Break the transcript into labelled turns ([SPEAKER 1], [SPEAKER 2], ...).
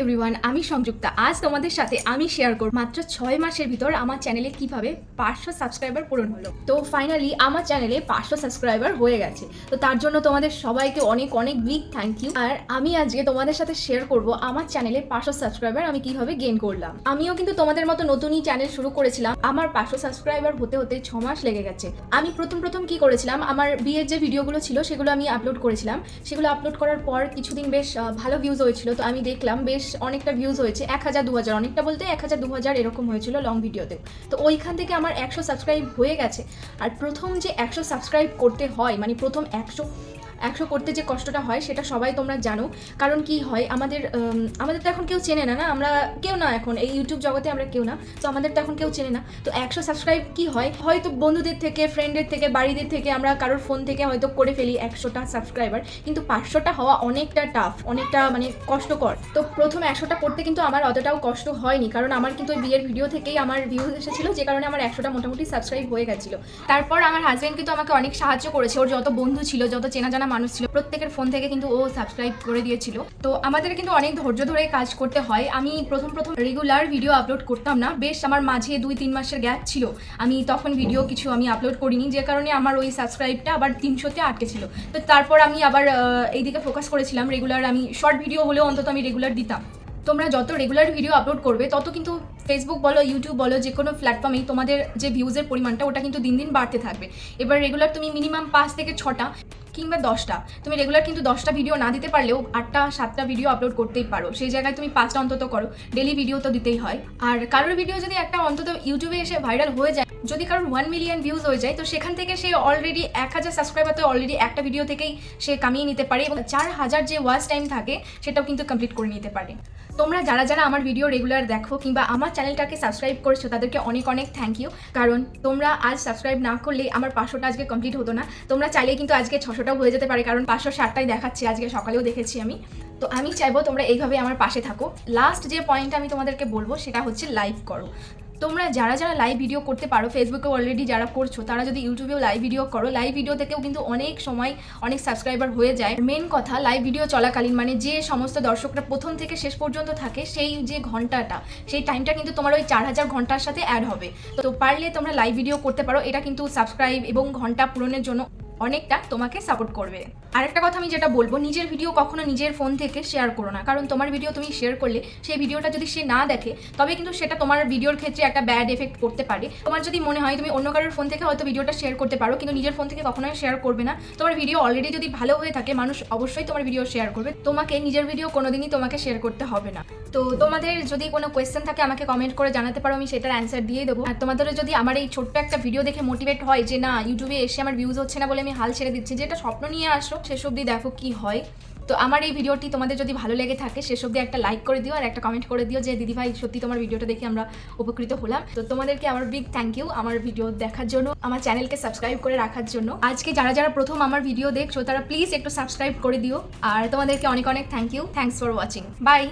[SPEAKER 1] Everyone আমি সংযুক্তা। আজ তোমাদের সাথে আমি শেয়ার করব মাত্র ছয় মাসের ভিতর আমার চ্যানেলে কীভাবে পাঁচশো সাবস্ক্রাইবার পূরণ হলো। তো ফাইনালি আমার চ্যানেলে পাঁচশো সাবস্ক্রাইবার হয়ে গেছে। তো তার জন্য তোমাদের সবাইকে অনেক অনেক বিগ থ্যাংক ইউ আর আমি আজকে তোমাদের সাথে শেয়ার করব আমার চ্যানেলে পাঁচশো সাবস্ক্রাইবার আমি কীভাবে গেইন করলাম। আমিও কিন্তু তোমাদের মতো নতুনই চ্যানেল শুরু করেছিলাম। আমার পাঁচশো সাবস্ক্রাইবার হতে হতে ছ মাস লেগে গেছে। আমি প্রথম প্রথম কি করেছিলাম? আমার বিয়ের যে ভিডিওগুলো ছিল সেগুলো আমি আপলোড করেছিলাম। সেগুলো আপলোড করার পর কিছুদিন বেশ ভালো ভিউজ হয়েছিল। তো আমি দেখলাম বেশ অনেকটা ভিউজ হয়েছে, এক হাজার, দু হাজার। অনেকটা বলতে এক হাজার, দু হাজার এরকম হয়েছিল লং ভিডিওতেও তো ওইখান থেকে আমার একশো সাবস্ক্রাইব হয়ে গেছে। আর প্রথম যে একশো সাবস্ক্রাইব করতে হয় মানে প্রথম একশো একশো করতে যে কষ্টটা হয়, সেটা সবাই তোমরা জানো। কারণ কি হয়, আমাদের আমাদের তো এখন কেউ চেনে না না? আমরা কেউ না এখন, এই ইউটিউব জগতে আমরা কেউ না। তো আমাদের তো এখন কেউ চেনে না। তো একশো সাবস্ক্রাইব কি হয়, হয়তো বন্ধুদের থেকে ফ্রেন্ডের থেকে, বাড়িদের থেকে, আমরা কারোর ফোন থেকে হয়তো করে ফেলি একশোটা সাবস্ক্রাইবার কিন্তু পাঁচশোটা হওয়া অনেকটা টাফ অনেকটা মানে কষ্টকর। তো প্রথম একশোটা করতে কিন্তু আমার অতটাও কষ্ট হয়নি, কারণ আমার কিন্তু ওই বিয়ের ভিডিও থেকেই আমার ভিউজ এসেছিল, যে কারণে আমার একশোটা মোটামুটি সাবস্ক্রাইব হয়ে গেছিল। তারপর আমার হাজব্যান্ড কিন্তু আমাকে অনেক সাহায্য করেছে, ওর যত বন্ধু ছিল, যত চেনা জানা মানুষ ছিল, প্রত্যেকের ফোন থেকে কিন্তু ও সাবস্ক্রাইব করে দিয়েছিল। তো আমাদের কিন্তু অনেক ধৈর্য ধরে কাজ করতে হয়। আমি প্রথম প্রথম রেগুলার ভিডিও আপলোড করতাম না। বেশ আমার মাঝে দুই তিন মাসের গ্যাপ ছিল। আমি তখন ভিডিও কিছু আমি আপলোড করিনি। যে কারণে আমার ওই সাবস্ক্রাইবটা আবার তিনশোতে আটকে ছিল। তো তারপর আমি আবার এইদিকে ফোকাস করেছিলাম। রেগুলার আমি শর্ট ভিডিও হলেও অন্তত আমি রেগুলার দিতাম। তোমরা যত রেগুলার ভিডিও আপলোড করবে, তত কিন্তু ফেসবুক বলো ইউটিউব বলো যে কোনো প্ল্যাটফর্মেই তোমাদের যে ভিউজের পরিমাণটা, ওটা কিন্তু দিন দিন বাড়তে থাকবে। এবার রেগুলার তুমি মিনিমাম পাঁচ থেকে ছটা কিংবা দশটা। তুমি রেগুলার কিন্তু দশটা ভিডিও না দিতে পারলেও আটটা, সাতটা ভিডিও আপলোড করতেই পারো। সেই জায়গায় তুমি পাঁচটা অন্তত করো। ডেলি ভিডিও তো দিতেই হয়। আর কারোর ভিডিও যদি একটা অন্তত ইউটিউবে এসে ভাইরাল হয়ে যায় যদি কারোর ওয়ান মিলিয়ন ভিউজ হয়ে যায়, তো সেখান থেকে সে অলরেডি এক হাজার সাবস্ক্রাইবার তো অলরেডি একটা ভিডিও থেকেই সে কামিয়ে নিতে পারে এবং চার হাজার যে ওয়াচ টাইম থাকে, সেটাও কিন্তু কমপ্লিট করে নিতে পারে। তোমরা যারা যারা আমার ভিডিও রেগুলার দেখো কিংবা আমার চ্যানেলটাকে সাবস্ক্রাইব করেছ, তাদেরকে অনেক অনেক থ্যাংক ইউ কারণ তোমরা আজ সাবস্ক্রাইব না করলে আমার পাঁচশোটা আজকে কমপ্লিট হতো না। তোমরা চাইলে কিন্তু আজকে ছশোটাও হয়ে যেতে পারে, কারণ পাঁচশো ষাটটাই দেখাচ্ছে, আজকে সকালেও দেখেছি আমি। তো আমি চাইব তোমরা এইভাবে আমার পাশে থাকো। লাস্ট যে পয়েন্ট আমি তোমাদেরকে বলব, সেটা হচ্ছে লাইভ করো। তোমরা যারা যারা লাইভ ভিডিও করতে পারো ফেসবুকে অলরেডি যারা করছ, তারা যদি ইউটিউবেও লাইভ ভিডিও করো লাইভ ভিডিও থেকেও কিন্তু অনেক সময় অনেক সাবস্ক্রাইবার হয়ে যায়। মেন কথা লাইভ ভিডিও চলাকালীন মানে যে সমস্ত দর্শকরা প্রথম থেকে শেষ পর্যন্ত থাকে, সেই যে ঘন্টাটা, সেই টাইমটা কিন্তু তোমার ওই চার হাজার ঘণ্টার সাথে অ্যাড হবে। তো পারলে তোমরা লাইভ ভিডিও করতে পারো, এটা কিন্তু সাবস্ক্রাইব এবং ঘণ্টা পূরণের জন্য অনেকটা তোমাকে সাপোর্ট করবে। আরেকটা কথা আমি যেটা বলব, নিজের ভিডিও কখনো নিজের ফোন থেকে শেয়ার করো না। কারণ তোমার ভিডিও তুমি শেয়ার করলে, সেই ভিডিওটা যদি সে না দেখে, তবে কিন্তু সেটা তোমার ভিডিওর ক্ষেত্রে একটা ব্যাড এফেক্ট করতে পারে। তোমার যদি মনে হয় তুমি অন্য কারোর ফোন থেকে হয়তো ভিডিওটা শেয়ার করতে পারো, কিন্তু নিজের ফোন থেকে কখনোই শেয়ার করবে না। তোমার ভিডিও অলরেডি যদি ভালো হয়ে থাকে, মানুষ অবশ্যই তোমার ভিডিও শেয়ার করবে। তোমাকে, নিজের ভিডিও কোনোদিনই তোমাকে শেয়ার করতে হবে না। তো তোমাদের যদি কোনো কোয়েশ্চেন থাকে, আমাকে কমেন্ট করে জানাতে পারো, আমি সেটার অ্যান্সার দিয়ে দেবো। আর তোমাদের যদি আমার এই ছোট্ট একটা ভিডিও দেখে মোটিভেট হয় যে, না ইউটিউবে এসে আমার ভিউজ হচ্ছে না বলে আমি হাল ছেড়ে দিচ্ছি। যেটা স্বপ্ন নিয়ে আসো, শেষ অবধি দেখো কি হয়। তো আমার এই ভিডিওটি তোমাদের যদি ভালো লেগে থাকে, শেষ অবধি একটা লাইক করে দিও আর একটা কমেন্ট করে দিও যে দিদি ভাই সত্যি তোমার ভিডিওটা দেখে আমরা উপকৃত হলাম। তো তোমাদেরকে আমার বিগ থ্যাংক ইউ আমার ভিডিও দেখার জন্য, আমার চ্যানেলকে সাবস্ক্রাইব করে রাখার জন্য। আজকে যারা যারা প্রথম আমার ভিডিও দেখছ, তারা প্লিজ একটু সাবস্ক্রাইব করে দিও। আর তোমাদেরকে অনেক অনেক thank you thanks for watching bye